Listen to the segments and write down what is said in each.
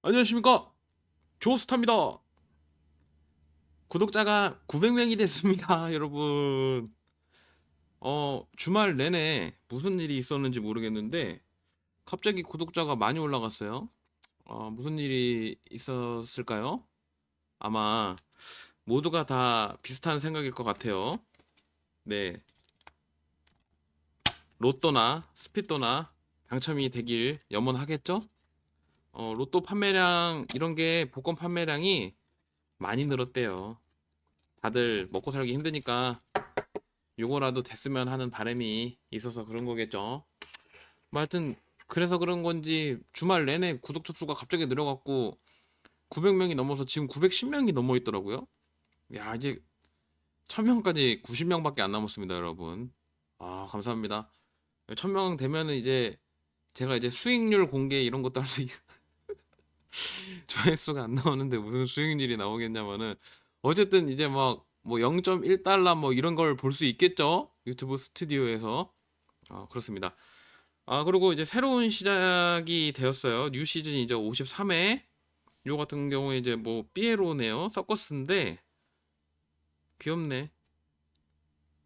안녕하십니까? 조스타입니다. 구독자가 900명이 됐습니다 여러분. 어 주말 내내 무슨 일이 있었는지 모르겠는데 갑자기 구독자가 많이 올라갔어요. 어 무슨 일이 있었을까요? 아마 모두가 다 비슷한 생각일 것 같아요. 네. 로또나 스피또나 당첨이 되길 염원하겠죠 어, 로또 판매량 이런 게 복권 판매량이 많이 늘었대요. 다들 먹고 살기 힘드니까 요거라도 됐으면 하는 바람이 있어서 그런 거겠죠. 뭐 하여튼 그래서 그런 건지 주말 내내 구독자 수가 갑자기 늘어갖고 900명이 넘어서 지금 910명이 넘어 있더라고요. 야 이제 1000명까지 90명밖에 안 남았습니다, 여러분. 아 감사합니다. 1000명 되면은 이제 제가 이제 수익률 공개 이런 것도 할 수 있... 조회수가 안 나오는데 무슨 수익률이 나오겠냐면은 어쨌든 이제 막 뭐 0.1달러 뭐 이런 걸 볼 수 있겠죠? 유튜브 스튜디오에서. 아, 그렇습니다. 아, 그리고 이제 새로운 시작이 되었어요. 뉴 시즌이 이제 53회. 요 같은 경우에 이제 뭐 삐에로네요. 서커스인데 귀엽네.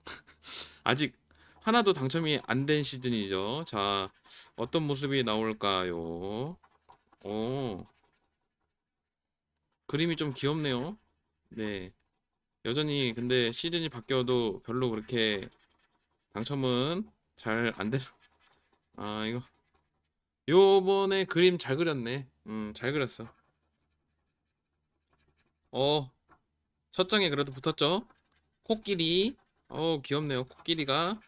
아직 하나도 당첨이 안 된 시즌이죠. 자, 어떤 모습이 나올까요? 오. 그림이 좀 귀엽네요. 네. 여전히 근데 시즌이 바뀌어도 별로 그렇게 당첨은 잘 안 되. 아 이거 요번에 그림 잘 그렸네. 음, 잘 그렸어. 어, 첫 장에 그래도 붙었죠? 코끼리. 어, 귀엽네요. 코끼리가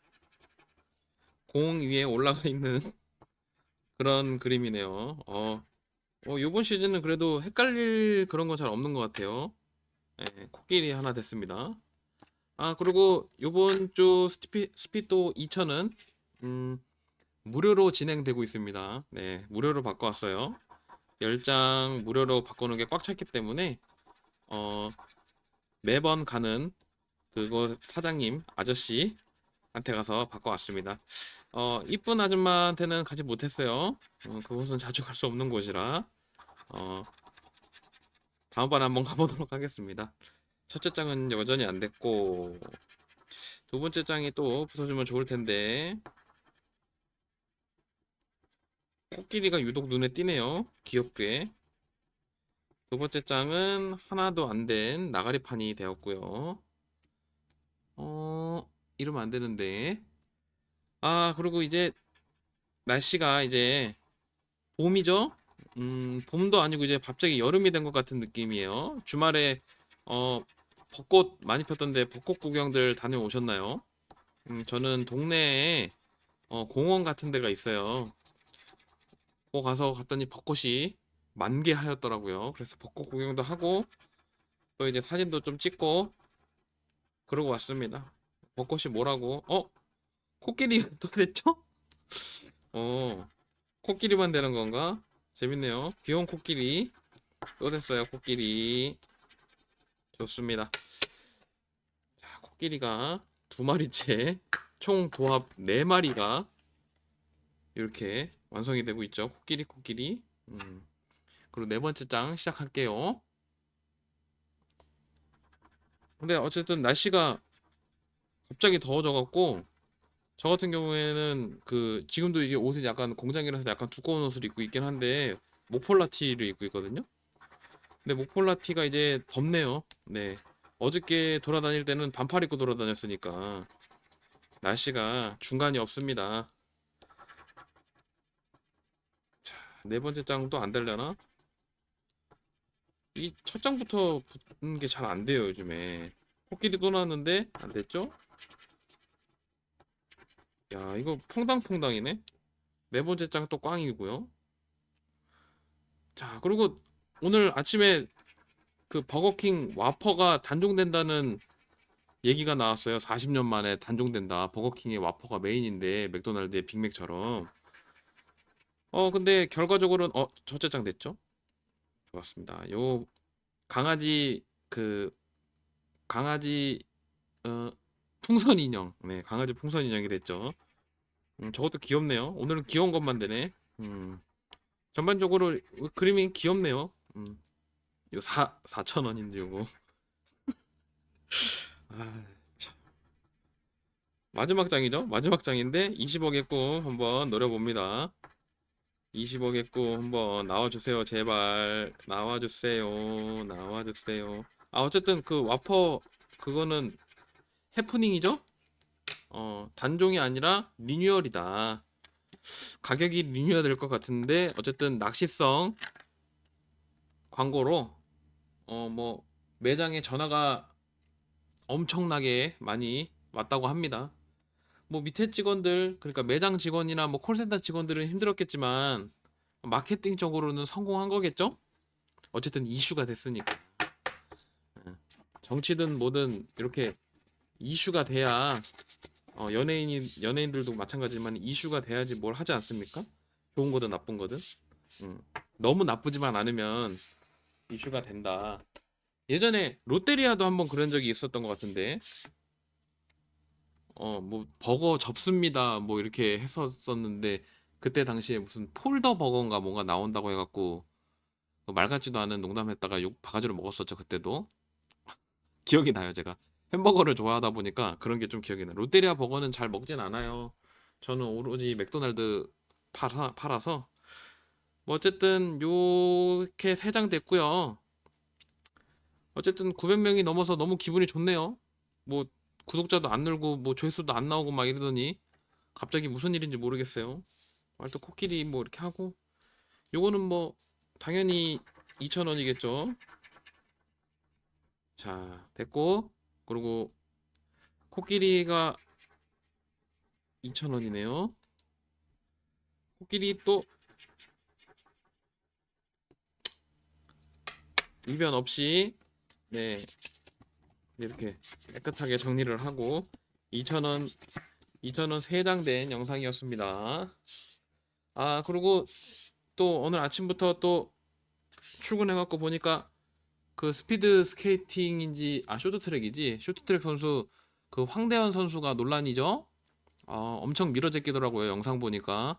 공 위에 올라가 있는 그런 그림이네요. 어, 어, 요번 시즌은 그래도 헷갈릴 그런 건 잘 없는 것 같아요. 예, 코끼리 하나 됐습니다. 아, 그리고 요번 주 스피, 스피또 2000은 음, 무료로 진행되고 있습니다. 네, 무료로 바꿔왔어요. 10장 무료로 바꾸는 게 꽉 찼기 때문에 어, 매번 가는 그곳 사장님 아저씨 한테 가서 바꿔왔습니다. 어, 이쁜 아줌마한테는 가지 못했어요. 어, 그곳은 자주 갈 수 없는 곳이라. 어, 다음번에 한번 가보도록 하겠습니다. 첫째 장은 여전히 안 됐고, 두 번째 장이 또 붙어주면 좋을 텐데, 코끼리가 유독 눈에 띄네요. 귀엽게. 두 번째 장은 하나도 안 된 나가리판이 되었고요. 어, 이러면 안 되는데. 아, 그리고 이제 날씨가 이제 봄이죠? 음, 봄도 아니고 이제 갑자기 여름이 된 것 같은 느낌이에요. 주말에 어, 벚꽃 많이 폈던데 벚꽃 구경들 다녀오셨나요? 음, 저는 동네에 어, 공원 같은 데가 있어요. 거 가서 갔더니 벚꽃이 만개하였더라고요. 그래서 벚꽃 구경도 하고 또 이제 사진도 좀 찍고 그러고 왔습니다. 벚꽃이 뭐라고? 어? 코끼리 또 됐죠? 어, 코끼리만 되는 건가? 재밌네요. 귀여운 코끼리. 또 됐어요, 코끼리. 좋습니다. 자, 코끼리가 두 마리째, 총 도합 네 마리가 이렇게 완성이 되고 있죠. 코끼리, 코끼리. 음. 그리고 네 번째 장 시작할게요. 근데 어쨌든 날씨가 갑자기 더워져 갖고 저 같은 경우에는 그 지금도 이게 옷이 약간 공장이라서 약간 두꺼운 옷을 입고 있긴 한데 목폴라 티를 입고 있거든요. 근데 목폴라 티가 이제 덥네요. 네. 어저께 돌아다닐 때는 반팔 입고 돌아다녔으니까 날씨가 중간이 없습니다. 자, 네 번째 장도 안 되려나? 이 첫 장부터 붙는 게 잘 안 돼요, 요즘에. 코끼리 또 나왔는데 안 됐죠? 야, 이거 퐁당퐁당이네. 네 번째 장 또 꽝이고요. 자, 그리고 오늘 아침에 그 버거킹 와퍼가 단종된다는 얘기가 나왔어요. 40년 만에 단종된다. 버거킹의 와퍼가 메인인데 맥도날드의 빅맥처럼. 어, 근데 결과적으로는 어, 첫째 장 됐죠? 좋았습니다. 요 강아지 그 강아지 어 풍선 인형. 네, 강아지 풍선 인형이 됐죠. 음, 저것도 귀엽네요. 오늘은 귀여운 것만 되네. 음, 전반적으로 그림이 귀엽네요. 음. 요 4, 4천 원인데 요거. 아, 참. 마지막 장이죠? 마지막 장인데 20억의 꿈 한번 노려봅니다. 20억의 꿈 한번 나와주세요. 제발 나와주세요. 나와주세요. 아 어쨌든 그 와퍼 그거는 해프닝이죠? 어 단종이 아니라 리뉴얼이다. 가격이 리뉴얼 될 것 같은데 어쨌든 낚시성 광고로 어 뭐 매장에 전화가 엄청나게 많이 왔다고 합니다. 뭐 밑에 직원들 그러니까 매장 직원이나 뭐 콜센터 직원들은 힘들었겠지만 마케팅적으로는 성공한 거겠죠? 어쨌든 이슈가 됐으니까. 예. 정치든 뭐든 이렇게 이슈가 돼야 어, 연예인이 연예인들도 마찬가지지만 이슈가 돼야지 뭘 하지 않습니까? 좋은 거든 나쁜 거든. 음. 너무 나쁘지만 않으면 이슈가 된다. 예전에 롯데리아도 한번 그런 적이 있었던 것 같은데 어 뭐 버거 접습니다 뭐 이렇게 했었었는데 그때 당시에 무슨 폴더 버거인가 뭔가 나온다고 해갖고 그말 같지도 않은 농담했다가 욕 바가지로 먹었었죠 그때도 기억이 나요 제가 햄버거를 좋아하다 보니까 그런 게 좀 기억이 나요. 롯데리아 버거는 잘 먹진 않아요. 저는 오로지 맥도날드 팔아, 팔아서. 뭐 어쨌든 요렇게 세 장 됐고요. 어쨌든 900명이 넘어서 너무 기분이 좋네요. 뭐 구독자도 안 늘고 뭐 조회수도 안 나오고 막 이러더니 갑자기 무슨 일인지 모르겠어요. 하여튼 코끼리 뭐 이렇게 하고. 요거는 뭐 당연히 2,000원이겠죠. 자, 됐고 그리고 코끼리가 2,000원이네요. 코끼리 또 이변 없이 네 이렇게 깨끗하게 정리를 하고 2,000원 2,000원 3장 된 영상이었습니다. 아, 그리고 또 오늘 아침부터 또 출근해갖고 보니까 그 스피드 스케이팅인지 아 쇼트트랙이지 쇼트트랙 선수 그 황대현 선수가 논란이죠. 어, 엄청 밀어제끼더라고요 영상 보니까.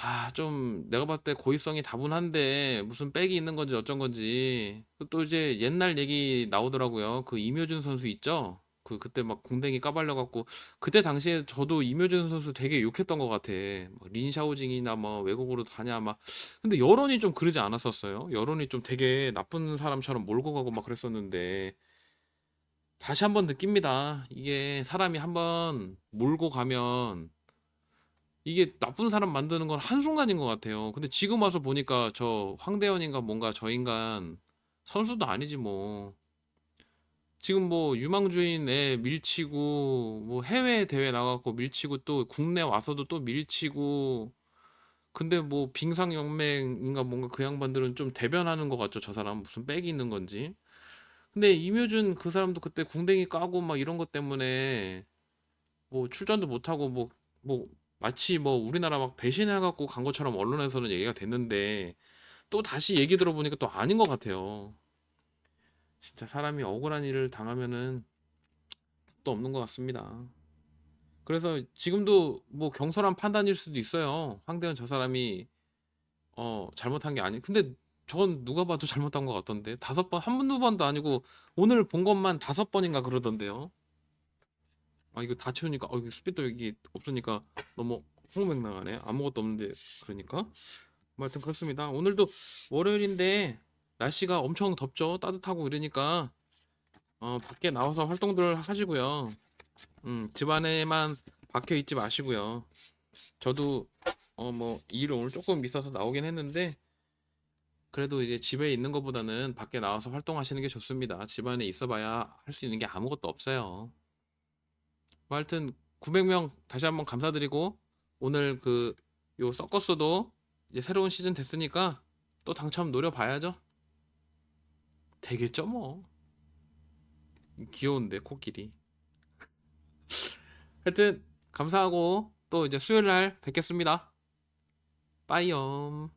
아, 좀 내가 봤을 때 고의성이 다분한데 무슨 백이 있는 건지 어쩐 건지 그또 이제 옛날 얘기 나오더라고요. 그 이묘준 선수 있죠? 그 그때 막 궁뎅이 까발려 갖고 그때 당시에 저도 이묘준 선수 되게 욕했던 것 같아. 뭐 린샤오징이나 뭐 외국으로 가냐 막 근데 여론이 좀 그러지 않았었어요. 여론이 좀 되게 나쁜 사람처럼 몰고 가고 막 그랬었는데 다시 한번 느낍니다. 이게 사람이 한번 몰고 가면 이게 나쁜 사람 만드는 건 한순간인 것 같아요. 근데 지금 와서 보니까 저 황대현인가 뭔가 저 인간 선수도 아니지 뭐. 지금 뭐 유망주인 애 밀치고 뭐 해외 대회 나가고 밀치고 또 국내 와서도 또 밀치고 근데 뭐 빙상연맹인가 뭔가 그 양반들은 좀 대변하는 것 같죠. 저 사람 무슨 백이 있는 건지. 근데 이묘준 그 사람도 그때 궁뎅이 까고 막 이런 것 때문에 뭐 출전도 못하고 뭐 뭐 마치 뭐 우리나라 막 배신해 갖고 간 것처럼 언론에서는 얘기가 됐는데 또 다시 얘기 들어보니까 또 아닌 것 같아요. 진짜 사람이 억울한 일을 당하면은 또 없는 것 같습니다. 그래서 지금도 뭐 경솔한 판단일 수도 있어요. 황대현 저 사람이 어 잘못한 게 아니. 근데 전 누가 봐도 잘못한 것 같던데 다섯 번 한 번 두 번도 아니고 오늘 본 것만 다섯 번인가 그러던데요. 아 이거 다 치우니까 어 이거 스피드 여기 없으니까 너무 홍맹랑하네. 아무것도 없는데 그러니까. 뭐 하여튼 그렇습니다. 오늘도 월요일인데 날씨가 엄청 덥죠. 따뜻하고 이러니까 어 밖에 나와서 활동들 하시고요. 음, 집 안에만 박혀 있지 마시고요. 저도 어 뭐 일을 오늘 조금 있어서 나오긴 했는데 그래도 이제 집에 있는 것보다는 밖에 나와서 활동하시는 게 좋습니다. 집 안에 있어봐야 할 수 있는 게 아무것도 없어요. 뭐 하여튼 900명 다시 한번 감사드리고 오늘 그 요 서커스도 이제 새로운 시즌 됐으니까 또 당첨 노려봐야죠. 되겠죠 뭐. 귀여운데 코끼리. 하여튼 감사하고 또 이제 수요일 날 뵙겠습니다. 빠이염.